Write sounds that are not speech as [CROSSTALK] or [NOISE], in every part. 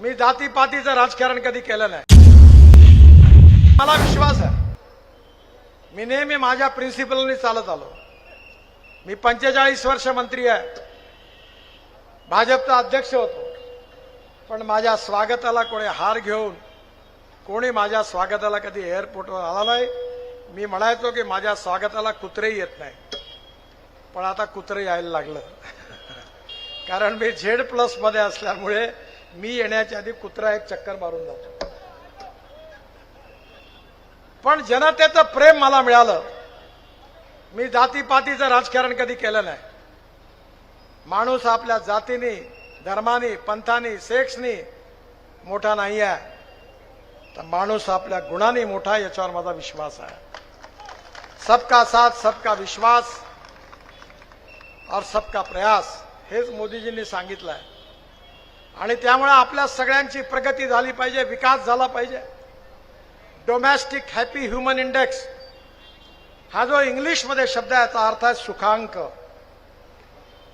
मी जातीपातीचं राजकारण कधी केलं नाही. मला विश्वास आहे. मी नेहमी माझ्या प्रिन्सिपलनी चालत आलो. मी पंचेचाळीस वर्ष मंत्री आहे. भाजपचा अध्यक्ष होतो. पण माझ्या स्वागताला कोणी हार घेऊन कोणी माझ्या स्वागताला कधी एअरपोर्टवर आला नाही. मी म्हणायचो की माझ्या स्वागताला कुत्रेही येत नाही. पण आता कुत्रे यायला लागलं. [LAUGHS] कारण मी झेड प्लसमध्ये असल्यामुळे मी येण्याच्या आधी कुत्रा एक चक्कर मारून जातो. पण जनतेचं प्रेम मला मिळालं. मी जातीपातीचं राजकारण कधी केलं नाही. माणूस आपल्या जातीने धर्मानी पंथानी सेक्सनी मोठा नाही आहे. तर माणूस आपल्या गुणाने मोठा याच्यावर माझा विश्वास आहे. सबका साथ सबका विश्वास और सबका प्रयास हेच मोदीजींनी सांगितलं आहे आणि त्यामुळे आपल्या सगळ्यांची प्रगती झाली पाहिजे विकास झाला पाहिजे. डोमॅस्टिक हॅपी ह्युमन इंडेक्स हा जो इंग्लिशमध्ये शब्द आहे याचा अर्थ आहे सुखांक.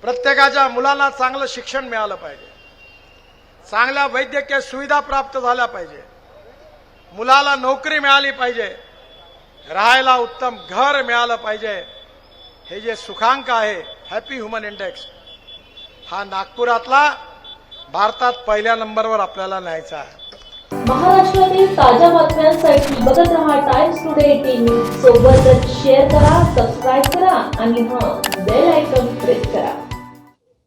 प्रत्येकाच्या मुलांना चांगलं शिक्षण मिळालं पाहिजे. चांगल्या वैद्यकीय सुविधा प्राप्त झाल्या पाहिजे. मुलाला नोकरी मिळाली पाहिजे. राहायला उत्तम घर मिळालं पाहिजे. हे जे सुखांक आहे हॅपी ह्युमन इंडेक्स हा नागपुरातला भारतात पहिल्या नंबरवर आपल्याला न्यायचा आहे. महाराष्ट्रातील ताज्या बातम्यांसाठी बघत रहा टाइम्स टुडे टीव्ही सोबतच शेअर करा सबस्क्राईब करा आणि हा बेल आयकॉन प्रेस करा.